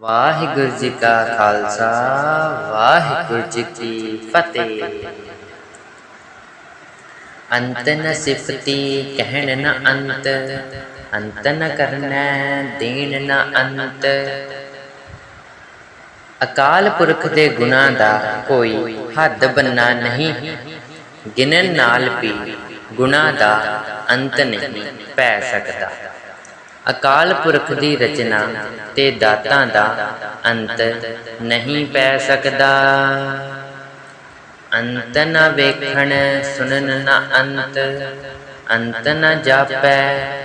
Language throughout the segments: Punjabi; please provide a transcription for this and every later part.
ਵਾਹਿਗੁਰੂ ਜੀ ਕਾ ਖਾਲਸਾ, ਵਾਹਿਗੁਰੂ ਜੀ ਕੀ ਫਤਿਹ। ਅੰਤ ਨ ਸਿਫਤੀ ਕਹਿਣ ਨ ਅੰਤ ਅੰਤ ਨ ਕਰਨਾ ਦੇਣ ਨ ਅੰਤ। ਅਕਾਲ ਪੁਰਖ ਦੇ ਗੁਣਾਂ ਦਾ ਕੋਈ ਹੱਦ ਬੰਨਾ ਨਹੀਂ। ਗਿਣਨ ਨਾਲ ਵੀ ਗੁਣਾਂ ਦਾ ਅੰਤ ਨਹੀਂ ਪੈ ਸਕਦਾ। ਅਕਾਲ ਪੁਰਖ ਦੀ ਰਚਨਾ ਤੇ ਦਾਤਾਂ ਦਾ ਅੰਤ ਨਹੀਂ ਪੈ ਸਕਦਾ। ਅੰਤ ਨਾ ਵੇਖਣ ਸੁਣਨ ਨਾ ਅੰਤ ਅੰਤ ਨਾ ਜਾਪੈ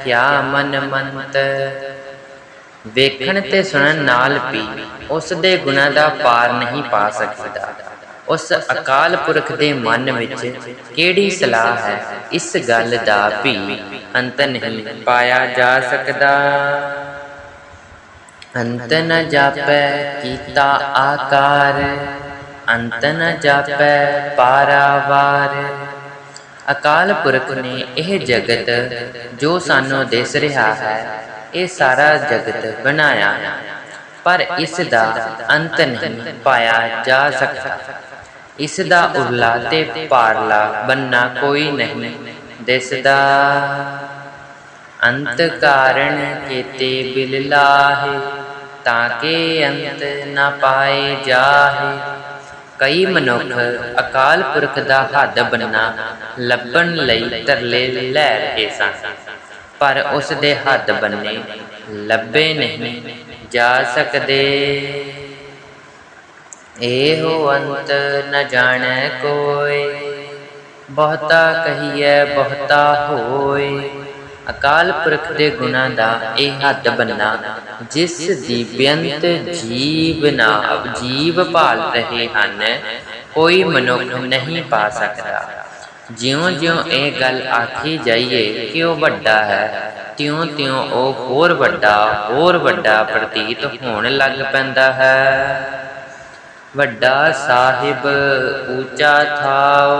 ਕਿਆ ਮਨ ਮੰਤ। ਵੇਖਣ ਤੇ ਸੁਣਨ ਨਾਲ ਵੀ ਉਸ ਦੇ ਗੁਣਾਂ ਦਾ ਪਾਰ ਨਹੀਂ ਪਾ ਸਕਦਾ। ਉਸ ਅਕਾਲ ਪੁਰਖ ਦੇ ਮਨ ਵਿੱਚ ਕਿਹੜੀ ਸਲਾਹ ਹੈ? ਇਸ ਗੱਲ ਦਾ ਵੀ ਅੰਤ ਨਹੀਂ ਪਾਇਆ ਜਾ ਸਕਦਾ। ਅੰਤ ਨ ਜਾਪੈ ਕੀਤਾ ਆਕਾਰ, ਅੰਤ ਨ ਜਾਪੈ ਪਾਰਾਵਾਰ। ਅਕਾਲ ਪੁਰਖ ਨੇ ਇਹ ਜਗਤ ਜੋ ਸਾਨੂੰ ਦਿਸ ਰਿਹਾ ਹੈ, ਇਹ ਸਾਰਾ ਜਗਤ ਬਣਾਇਆ। ਪਰ ਇਸ ਦਾ ਅੰਤ ਨਹੀਂ ਪਾਇਆ ਜਾ ਸਕਦਾ। ਇਸ ਦਾ ਉਰਲਾ ਤੇ ਪਾਰਲਾ ਬੰਨਾ ਕੋਈ ਨਹੀਂ ਦਿਸਦਾ। ਅੰਤ ਕਾਰਣ ਕੀਤੇ ਬਿਲ ਤਾਂ ਕਿ ਅੰਤ ਨਾ ਪਾਏ ਜਾਹੇ। ਕਈ ਮਨੁੱਖ ਅਕਾਲ ਪੁਰਖ ਦਾ ਹੱਦ ਬੰਨਾ ਲੱਭਣ ਲਈ ਤਰਲੇ ਲੈ ਰਹੇ ਸਨ, ਪਰ ਉਸ ਦੇ ਹੱਦ ਬੰਨੇ ਲੱਭੇ ਨਹੀਂ ਜਾ ਸਕਦੇ। ਇਹੋ ਅੰਤ ਨ ਜਾਣੈ ਕੋਈ। ਬਹੁਤਾ ਕਹੀਐ, ਬਹੁਤਾ ਹੋਏ ਅਕਾਲ ਪੁਰਖ ਦੇ ਗੁਣਾਂ ਦਾ ਇਹ ਹੱਦ ਬੰਨਾ, ਜਿਸ ਦੀ ਬੇਅੰਤ ਜੀਵ ਨਾ, ਜੀਵ ਭਾਲ ਰਹੇ ਹਨ, ਕੋਈ ਮਨੁੱਖ ਨਹੀਂ ਪਾ ਸਕਦਾ। ਜਿਉਂ-ਜਿਉਂ ਇਹ ਗੱਲ ਆਖੀ ਜਾਈਏ ਕਿ ਉਹ ਵੱਡਾ ਹੈ? ਤਿਉਂ-ਤਿਉਂ ਉਹ ਹੋਰ ਵੱਡਾ ਹੋਰ ਵੱਡਾ ਪ੍ਰਤੀਤ ਹੋਣ ਲੱਗ ਪੈਂਦਾ ਹੈ। ਵੱਡਾ ਸਾਹਿਬ ਉੱਚਾ ਥਾਓ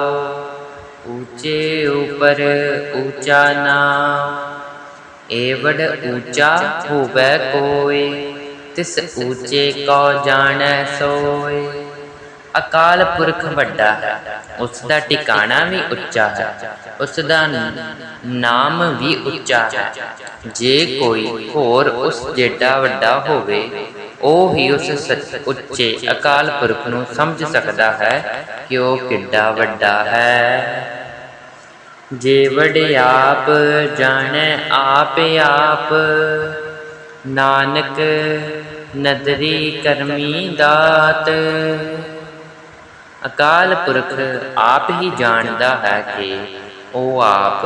ਉੱਚੇ ਉਪਰ ਉੱਚਾ ਨਾਮ ਏਵੜ ਉੱਚਾ ਹੋਵੇ ਕੋਈ, ਤਿਸ ਉੱਚੇ ਕੋ ਜਾਣੈ ਸੋਏ ਅਕਾਲ ਪੁਰਖ ਵੱਡਾ ਹੈ, ਉਸ ਦਾ ਟਿਕਾਣਾ ਵੀ ਉੱਚਾ ਹੈ, ਉਸ ਦਾ ਨਾਮ ਵੀ ਉੱਚਾ ਹੈ। ਜੇ ਕੋਈ ਹੋਰ ਉਸ ਜਿਹੜਾ ਵੱਡਾ ਹੋਵੇ ਉਹ ਹੀ ਉਸ ਉੱਚੇ ਅਕਾਲ ਪੁਰਖ ਨੂੰ ਸਮਝ ਸਕਦਾ ਹੈ ਕਿ ਉਹ ਕਿੱਡਾ ਵੱਡਾ ਹੈ। ਜੇ ਵਡਿਆਪ ਜਾਣੈ ਆਪ ਆਪ। ਨਾਨਕ ਨਦਰੀ ਕਰਮੀ ਦਾਤ। ਅਕਾਲ ਪੁਰਖ ਆਪ ਹੀ ਜਾਣਦਾ ਹੈ ਕਿ ਉਹ ਆਪ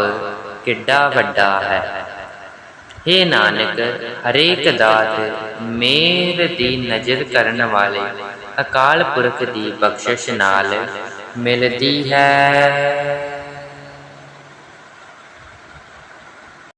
ਕਿੱਡਾ ਵੱਡਾ ਹੈ। हे ਨਾਨਕ, ਹਰੇਕ ਦਾਤ ਮੇਰ ਦੀ ਨਜ਼ਰ ਕਰਨ ਵਾਲੇ, ਅਕਾਲ ਪੁਰਖ ਦੀ ਬਖਸ਼ਿਸ਼ ਨਾਲ ਮਿਲਦੀ ਹੈ।